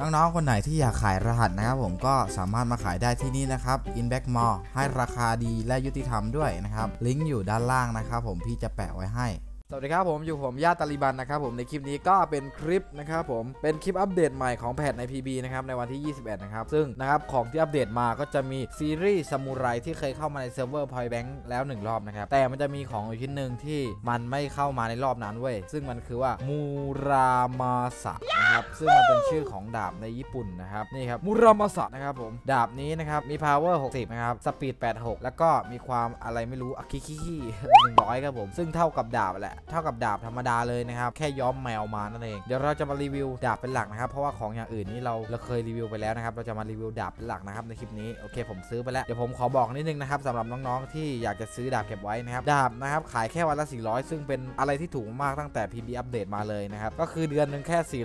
น้องๆ คนไหนที่อยากขายรหัสนะครับผมก็สามารถมาขายได้ที่นี่นะครับ Inback Mall ให้ราคาดีและยุติธรรมด้วยนะครับ ลิงก์อยู่ด้านล่างนะครับผมพี่จะแปะไว้ให้ สวัสดีครับผมอยู่ผมญาติตาลิบันนะครับผมในคลิปนี้ก็เป็นคลิปนะครับผมเป็นคลิปอัปเดตใหม่ของแพทใน PB นะครับในวันที่ 21 นะครับ ซึ่งนะครับของที่อัปเดตมาก็จะมีซีรีส์ซามูไรที่เคยเข้ามาในเซิร์ฟเวอร์พอยแบงค์แล้ว 1 รอบนะครับ แต่มันจะมีของอยู่ชิ้นหนึ่งที่มันไม่เข้ามาในรอบนั้นเว้ย ซึ่งมันคือว่ามูรามาสะนะครับซึ่งมันเป็นชื่อของดาบในญี่ปุ่นนะครับนี่ครับมูรามาสะนะครับผมดาบนี้นะครับมี power 60 นะครับสปีด 86 แล้วก็มีความอะไรไม่รู้อะคิคิคิ100ครับผมซึ่งเท่ากับดาบแหละเท่ากับดาบธรรมดาเลยนะครับแค่ย้อมแมวมานั่นเองเดี๋ยวเราจะมารีวิวดาบเป็นหลักนะครับเพราะว่าของอย่างอื่นนี้เราเราเคยรีวิวไปแล้วนะครับเราจะมารีวิวดาบเป็นหลักนะครับในคลิปนี้โอเคผมซื้อไปแล้วเดี๋ยวผมขอบอกนิดนึงนะครับสำหรับน้องๆที่อยากจะซื้อดาบเก็บไว้นะครับดาบนะครับขายแค่วันละ 400 ซึ่งเป็นอะไรที่ถูกมากตั้งแต่ PB อัปเดตมาเลยนะครับก็คือเดือนหนึ่งแค่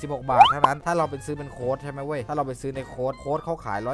446 บาทเท่านั้นถ้าเราเป็นซื้อเป็นโค้ดใช่ไหมเว้ยถ้าเราไปซื้อในโค้ดโค้ดเขาขาย 199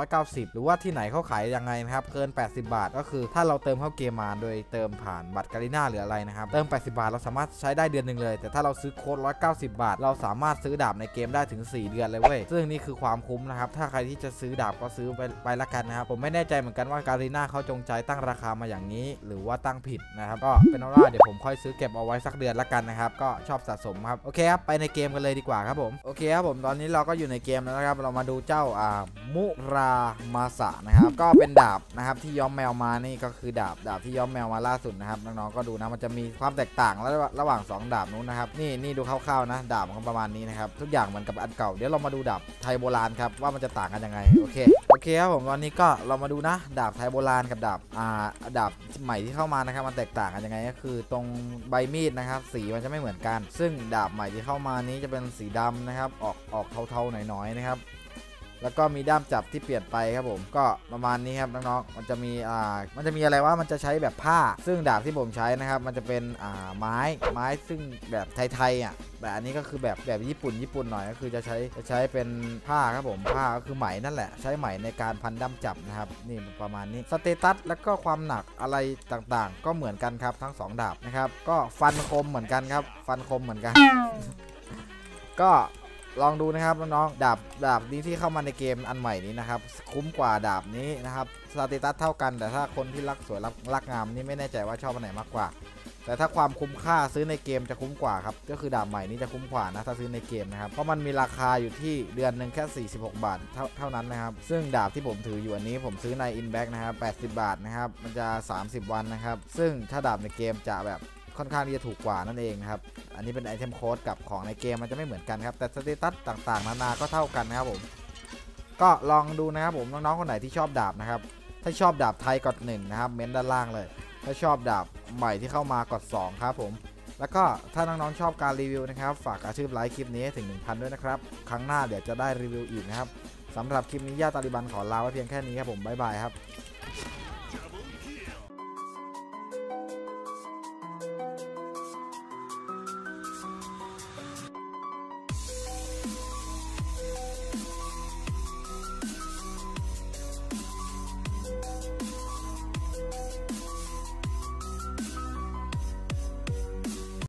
190 หรือว่าที่ไหนเขาขายยังไงนะครับเกิน 80 บาท ก็คือถ้าเราเติมเข้าเกมมาโดยเติมผ่านบัตรการีน่าหรืออะไรนะครับ เติม 80 บาท เราสามารถใช้ได้เดือนหนึ่งเลย แต่ถ้าเราซื้อโค้ด190 บาท เราสามารถซื้อดาบในเกมได้ถึง 4 เดือนเลยเว้ย ซึ่งนี่คือความคุ้มนะครับ ถ้าใครที่จะซื้อดาบก็ซื้อไปไปละกันนะครับ ผมไม่แน่ใจเหมือนกันว่าการีน่าเขาจงใจตั้งราคามาอย่างนี้ หรือว่าตั้งผิดนะครับ ก็เป็นว่าเดี๋ยวผมค่อยซื้อเก็บเอาไว้สักเดือนละกันนะครับ ก็ชอบสะสมครับ โอเคครับไปในเกมกันเลยดีกว่าครับผม โอเคครับผมตอนนี้เราก็อยู่ในเกมแล้วนะครับ เรามาดูเจ้าอ่ามุรามาสะนะครับ ก็เป็นดาบนะครับที่ย้อมแมวมานี่ก็คือดาบดาบที่ย้อมแมวมาล่าสุดนะครับน้องๆก็ดูนะมันจะมีความแตกต่างระหว่างระหว่าง 2 ดาบนู้นนะครับนี่นี่ดูคร่าวๆนะดาบมันก็ประมาณนี้นะครับทุกอย่างเหมือนกับอันเก่าเดี๋ยวเรามาดูดาบไทยโบราณครับว่ามันจะต่างกันยังไงโอเคโอเคครับผมตอนนี้ก็เรามาดูนะดาบไทยโบราณกับดาบอ่าดาบใหม่ที่เข้ามานะครับมันแตกต่างกันยังไงก็คือตรงใบมีดนะครับสีมันจะไม่เหมือนกัน ซึ่งดาบใหม่ที่เข้ามานี้จะเป็นสีดำนะครับออกออกเทาๆหน่อยๆนะครับ แล้วก็มีด้ามจับที่เปลี่ยนไปครับผมก็ประมาณนี้ครับน้องๆมันจะมีอ่ามันจะมีอะไรว่ามันจะใช้แบบผ้า ซึ่งดาบที่ผมใช้นะครับ มันจะเป็นอ่าไม้ไม้ซึ่งแบบไทยๆอะแต่อันนี้ก็คือแบบแบบญี่ปุ่นญี่ปุ่นหน่อยก็คือจะใช้จะใช้เป็นผ้าครับผมผ้าก็คือไหมนั่นแหละ ใช้ไหมในการพันด้ามจับนะครับนี่ประมาณนี้สเตตัสแล้วก็ความหนักอะไรต่างๆ ก็เหมือนกันครับทั้งสองดาบนะครับก็ฟันคมเหมือนกันครับ ฟันคมเหมือนกัน ก็ ลองดูนะครับน้องๆดาบดาบนี้ที่เข้ามาในเกมอันใหม่นี้นะครับ คุ้มกว่าดาบนี้นะครับสเตตัสเท่ากัน แต่ถ้าคนที่รักสวยรักรักงามนี่ไม่แน่ใจว่าชอบอันไหนมากกว่า แต่ถ้าความคุ้มค่าซื้อในเกมจะคุ้มกว่าครับก็คือดาบใหม่นี้จะคุ้มกว่านะถ้าซื้อในเกมนะครับเพราะมันมีราคาอยู่ที่เดือนหนึ่งแค่ 46 บาทเท่าเท่านั้นนะครับ ซึ่งดาบที่ผมถืออยู่อันนี้ผมซื้อใน Inback นะครับ80 บาทนะครับมันจะ 30 วันนะครับ ซึ่งถ้าดาบในเกมจะแบบ ค่อนข้างที่จะถูกกว่านั่นเองนะครับ อันนี้เป็นไอเทมโค้ดกับของในเกมมันจะไม่เหมือนกันครับ แต่สเตตัสต่างๆ นานาก็เท่ากันนะครับผม ก็ลองดูนะครับผมน้องๆคนไหนที่ชอบดาบนะครับ ถ้าชอบดาบไทยกด1นะครับเม้นด้านล่างเลย ถ้าชอบดาบใหม่ที่เข้ามากด2ครับผมแล้วก็ถ้าน้องๆชอบการรีวิวนะครับ ฝากกระชืบไลค์คลิปนี้ให้ถึง 1,000 ด้วยนะครับ ครั้งหน้าเดี๋ยวจะได้รีวิวอีกนะครับสำหรับคลิปนี้ญาติตาลิบันขอลาไว้เพียงแค่นี้ครับผมบ๊ายบายครับ